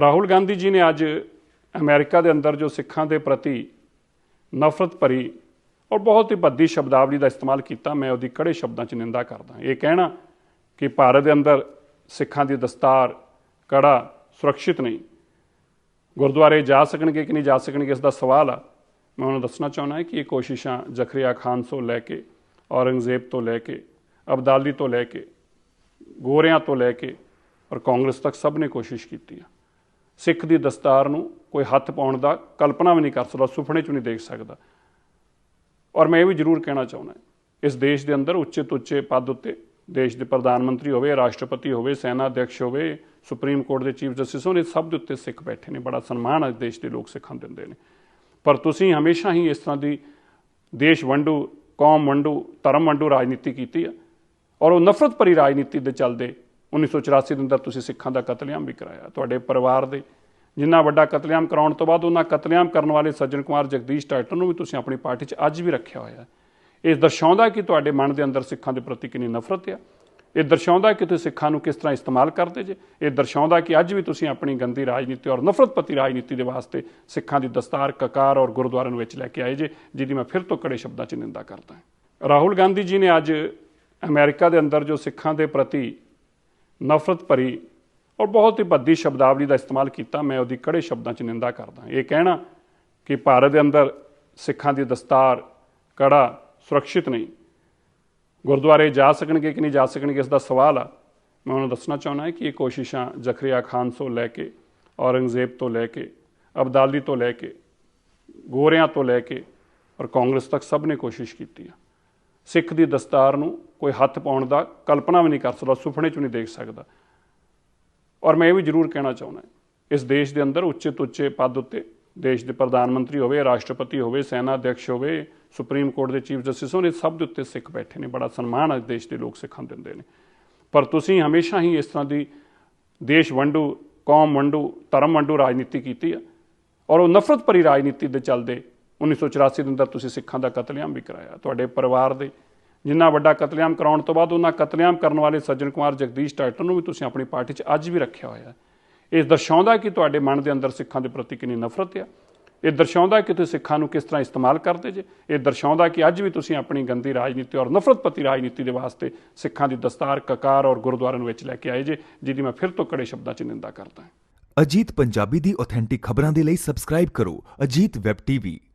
ਰਾਹੁਲ ਗਾਂਧੀ ਜੀ ਨੇ ਅੱਜ ਅਮਰੀਕਾ ਦੇ ਅੰਦਰ ਜੋ ਸਿੱਖਾਂ ਦੇ ਪ੍ਰਤੀ ਨਫ਼ਰਤ ਭਰੀ ਔਰ ਬਹੁਤ ਹੀ ਭੱਦੀ ਸ਼ਬਦਾਵਲੀ ਦਾ ਇਸਤੇਮਾਲ ਕੀਤਾ, ਮੈਂ ਉਹਦੀ ਕੜੇ ਸ਼ਬਦਾਂ 'ਚ ਨਿੰਦਾ ਕਰਦਾ। ਇਹ ਕਹਿਣਾ ਕਿ ਭਾਰਤ ਦੇ ਅੰਦਰ ਸਿੱਖਾਂ ਦੀ ਦਸਤਾਰ ਕੜਾ ਸੁਰੱਖਿਅਤ ਨਹੀਂ। ਗੁਰਦੁਆਰੇ ਜਾ ਸਕਣਗੇ ਕਿ ਨਹੀਂ ਜਾ ਸਕਣਗੇ, ਇਸ ਦਾ ਸਵਾਲ ਆ। ਮੈਂ ਉਹਨਾਂ ਨੂੰ ਦੱਸਣਾ ਚਾਹੁੰਦਾ ਹਾਂ ਕਿ ਇਹ ਕੋਸ਼ਿਸ਼ਾਂ ਜਖਰੀਆ ਖਾਨ ਤੋਂ ਲੈ ਕੇ, ਔਰੰਗਜ਼ੇਬ ਤੋਂ ਲੈ ਕੇ, ਅਬਦਾਲੀ ਤੋਂ ਲੈ ਕੇ, ਗੋਰਿਆਂ ਤੋਂ ਲੈ ਕੇ ਔਰ ਕਾਂਗਰਸ ਤੱਕ ਸਭ ਨੇ ਕੋਸ਼ਿਸ਼ ਕੀਤੀ ਆ। ਸਿੱਖ ਦੀ ਦਸਤਾਰ ਨੂੰ ਕੋਈ ਹੱਥ ਪਾਉਣ ਦਾ ਕਲਪਨਾ ਵੀ ਨਹੀਂ ਕਰ ਸਕਦਾ, ਸੁਪਨੇ 'ਚ ਨਹੀਂ ਦੇਖ ਸਕਦਾ। ਔਰ ਮੈਂ ਇਹ ਵੀ ਜ਼ਰੂਰ ਕਹਿਣਾ ਚਾਹੁੰਦਾ ਇਸ ਦੇਸ਼ ਦੇ ਅੰਦਰ ਉੱਚੇ ਤੋਂ ਉੱਚੇ ਪਦ ਉੱਤੇ ਦੇਸ਼ ਦੇ ਪ੍ਰਧਾਨ ਮੰਤਰੀ ਹੋਵੇ, ਰਾਸ਼ਟਰਪਤੀ ਹੋਵੇ, ਸੈਨਾ ਅਧਿਕਸ਼ ਹੋਵੇ, ਸੁਪਰੀਮ ਕੋਰਟ ਦੇ ਚੀਫ ਜਸਟਿਸ ਹੋਣ, ਇਹ ਸਭ ਦੇ ਉੱਤੇ ਸਿੱਖ ਬੈਠੇ ਨੇ, ਬੜਾ ਸਨਮਾਨ ਅੱਜ ਦੇਸ਼ ਦੇ ਲੋਕ ਸਿੱਖਾਂ ਨੂੰ ਦਿੰਦੇ ਨੇ। ਪਰ ਤੁਸੀਂ ਹਮੇਸ਼ਾ ਹੀ ਇਸ ਤਰ੍ਹਾਂ ਦੀ ਦੇਸ਼ ਵੰਡੂ, ਕੌਮ ਵੰਡੂ, ਧਰਮ ਵੰਡੂ ਰਾਜਨੀਤੀ ਕੀਤੀ ਆ, ਔਰ ਉਹ ਨਫ਼ਰਤ ਭਰੀ ਰਾਜਨੀਤੀ ਦੇ ਚੱਲਦੇ 1984 ਦੇ ਅੰਦਰ ਤੁਸੀਂ ਸਿੱਖਾਂ ਦਾ ਕਤਲੇਆਮ ਵੀ ਕਰਾਇਆ। ਤੁਹਾਡੇ ਪਰਿਵਾਰ ਦੇ ਜਿੰਨਾ ਵੱਡਾ ਕਤਲੇਆਮ ਕਰਾਉਣ ਤੋਂ ਬਾਅਦ ਉਹਨਾਂ ਕਤਲੇਆਮ ਕਰਨ ਵਾਲੇ ਸੱਜਣ ਕੁਮਾਰ ਜਗਦੀਸ਼ ਟਾਈਟਲ ਨੂੰ ਵੀ ਤੁਸੀਂ ਆਪਣੀ ਪਾਰਟੀ 'ਚ ਅੱਜ ਵੀ ਰੱਖਿਆ ਹੋਇਆ ਹੈ। ਇਹ ਦਰਸਾਉਂਦਾ ਕਿ ਤੁਹਾਡੇ ਮਨ ਦੇ ਅੰਦਰ ਸਿੱਖਾਂ ਦੇ ਪ੍ਰਤੀ ਕਿੰਨੀ ਨਫ਼ਰਤ ਆ। ਇਹ ਦਰਸਾਉਂਦਾ ਕਿ ਤੁਸੀਂ ਸਿੱਖਾਂ ਨੂੰ ਕਿਸ ਤਰ੍ਹਾਂ ਇਸਤੇਮਾਲ ਕਰਦੇ ਜੇ। ਇਹ ਦਰਸਾਉਂਦਾ ਕਿ ਅੱਜ ਵੀ ਤੁਸੀਂ ਆਪਣੀ ਗੰਦੀ ਰਾਜਨੀਤੀ ਔਰ ਨਫ਼ਰਤਪਤੀ ਰਾਜਨੀਤੀ ਦੇ ਵਾਸਤੇ ਸਿੱਖਾਂ ਦੀ ਦਸਤਾਰ, ਕਕਾਰ ਔਰ ਗੁਰਦੁਆਰਿਆਂ ਨੂੰ ਵਿੱਚ ਲੈ ਕੇ ਆਏ ਜੇ, ਜਿਹਦੀ ਮੈਂ ਫਿਰ ਤੋਂ ਕੜੇ ਸ਼ਬਦਾਂ 'ਚ ਨਿੰਦਾ ਕਰਦਾ ਹਾਂ। ਰਾਹੁਲ ਗਾਂਧੀ ਜੀ ਨੇ ਅੱਜ ਅਮਰੀਕਾ ਦੇ ਅੰਦਰ ਜੋ ਸਿੱਖਾਂ ਦੇ ਪ੍ਰਤੀ ਨਫ਼ਰਤ ਭਰੀ ਔਰ ਬਹੁਤ ਹੀ ਭੱਦੀ ਸ਼ਬਦਾਵਲੀ ਦਾ ਇਸਤੇਮਾਲ ਕੀਤਾ, ਮੈਂ ਉਹਦੀ ਕੜੇ ਸ਼ਬਦਾਂ 'ਚ ਨਿੰਦਾ ਕਰਦਾ ਇਹ ਕਹਿਣਾ ਕਿ ਭਾਰਤ ਦੇ ਅੰਦਰ ਸਿੱਖਾਂ ਦੀ ਦਸਤਾਰ ਕੜਾ ਸੁਰੱਖਿਅਤ ਨਹੀਂ। ਗੁਰਦੁਆਰੇ ਜਾ ਸਕਣਗੇ ਕਿ ਨਹੀਂ ਜਾ ਸਕਣਗੇ ਇਸ ਦਾ ਸਵਾਲ ਆ। ਮੈਂ ਉਹਨਾਂ ਨੂੰ ਦੱਸਣਾ ਚਾਹੁੰਦਾ ਕਿ ਇਹ ਕੋਸ਼ਿਸ਼ਾਂ ਜਖਰੀਆ ਖਾਨ ਤੋਂ ਲੈ ਕੇ, ਔਰੰਗਜ਼ੇਬ ਤੋਂ ਲੈ ਕੇ, ਅਬਦਾਲੀ ਤੋਂ ਲੈ ਕੇ, ਗੋਰਿਆਂ ਤੋਂ ਲੈ ਕੇ ਔਰ ਕਾਂਗਰਸ ਤੱਕ ਸਭ ਨੇ ਕੋਸ਼ਿਸ਼ ਕੀਤੀ ਆ। ਸਿੱਖ ਦੀ ਦਸਤਾਰ ਨੂੰ ਕੋਈ ਹੱਥ ਪਾਉਣ ਦਾ ਕਲਪਨਾ ਵੀ ਨਹੀਂ ਕਰ ਸਕਦਾ, ਸੁਪਨੇ 'ਚ ਨਹੀਂ ਦੇਖ ਸਕਦਾ। ਔਰ ਮੈਂ ਇਹ ਵੀ ਜ਼ਰੂਰ ਕਹਿਣਾ ਚਾਹੁੰਦਾ ਇਸ ਦੇਸ਼ ਦੇ ਅੰਦਰ ਉੱਚੇ ਤੋਂ ਉੱਚੇ ਪਦ ਉੱਤੇ ਦੇਸ਼ ਦੇ ਪ੍ਰਧਾਨ ਮੰਤਰੀ ਹੋਵੇ, ਰਾਸ਼ਟਰਪਤੀ ਹੋਵੇ, ਸੈਨਾ ਅਧਿਕਸ਼ ਹੋਵੇ, ਸੁਪਰੀਮ ਕੋਰਟ ਦੇ ਚੀਫ ਜਸਟਿਸ ਹੋਣ, ਇਹ ਸਭ ਦੇ ਉੱਤੇ ਸਿੱਖ ਬੈਠੇ ਨੇ, ਬੜਾ ਸਨਮਾਨ ਅੱਜ ਦੇਸ਼ ਦੇ ਲੋਕ ਸਿੱਖਾਂ ਨੂੰ ਦਿੰਦੇ ਨੇ। ਪਰ ਤੁਸੀਂ ਹਮੇਸ਼ਾ ਹੀ ਇਸ ਤਰ੍ਹਾਂ ਦੀ ਦੇਸ਼ ਵੰਡੂ, ਕੌਮ ਵੰਡੂ, ਧਰਮ ਵੰਡੂ ਰਾਜਨੀਤੀ ਕੀਤੀ ਆ, ਔਰ ਉਹ ਨਫ਼ਰਤ ਭਰੀ ਰਾਜਨੀਤੀ ਦੇ ਚੱਲਦੇ 1984 ਦੇ ਅੰਦਰ ਤੁਸੀਂ ਸਿੱਖਾਂ ਦਾ ਕਤਲੇਆਮ ਵੀ ਕਰਾਇਆ। ਤੁਹਾਡੇ ਪਰਿਵਾਰ ਦੇ ਜਿੰਨਾ ਵੱਡਾ ਕਤਲੇਆਮ ਕਰਾਉਣ ਤੋਂ ਬਾਅਦ ਉਹਨਾਂ ਕਤਲੇਆਮ ਕਰਨ ਵਾਲੇ ਸੱਜਣ ਕੁਮਾਰ ਜਗਦੀਸ਼ ਟਾਈਟਲ ਨੂੰ ਵੀ ਤੁਸੀਂ ਆਪਣੀ ਪਾਰਟੀ 'ਚ ਅੱਜ ਵੀ ਰੱਖਿਆ ਹੋਇਆ ਹੈ। ਇਹ ਦਰਸਾਉਂਦਾ ਕਿ ਤੁਹਾਡੇ ਮਨ ਦੇ ਅੰਦਰ ਸਿੱਖਾਂ ਦੇ ਪ੍ਰਤੀ ਕਿੰਨੀ ਨਫ਼ਰਤ ਆ। ਇਹ ਦਰਸਾਉਂਦਾ ਕਿ ਤੁਸੀਂ ਸਿੱਖਾਂ ਨੂੰ ਕਿਸ ਤਰ੍ਹਾਂ ਇਸਤੇਮਾਲ ਕਰਦੇ ਜੇ। ਇਹ ਦਰਸਾਉਂਦਾ ਕਿ ਅੱਜ ਵੀ ਤੁਸੀਂ ਆਪਣੀ ਗੰਦੀ ਰਾਜਨੀਤੀ ਔਰ ਨਫ਼ਰਤਪਤੀ ਰਾਜਨੀਤੀ ਦੇ ਵਾਸਤੇ ਸਿੱਖਾਂ ਦੀ ਦਸਤਾਰ, ਕਕਾਰ ਔਰ ਗੁਰਦੁਆਰਿਆਂ ਨੂੰ ਵਿੱਚ ਲੈ ਕੇ ਆਏ ਜੇ, ਜਿਹਦੀ ਮੈਂ ਫਿਰ ਤੋਂ ਕੜੇ ਸ਼ਬਦਾਂ 'ਚ ਨਿੰਦਾ ਕਰਦਾ ਹਾਂ। ਅਜੀਤ ਪੰਜਾਬੀ ਦੀ ਆਥੈਂਟਿਕ ਖਬਰਾਂ ਦੇ ਲਈ ਸਬਸਕ੍ਰਾਈਬ ਕਰੋ। Ajit web TV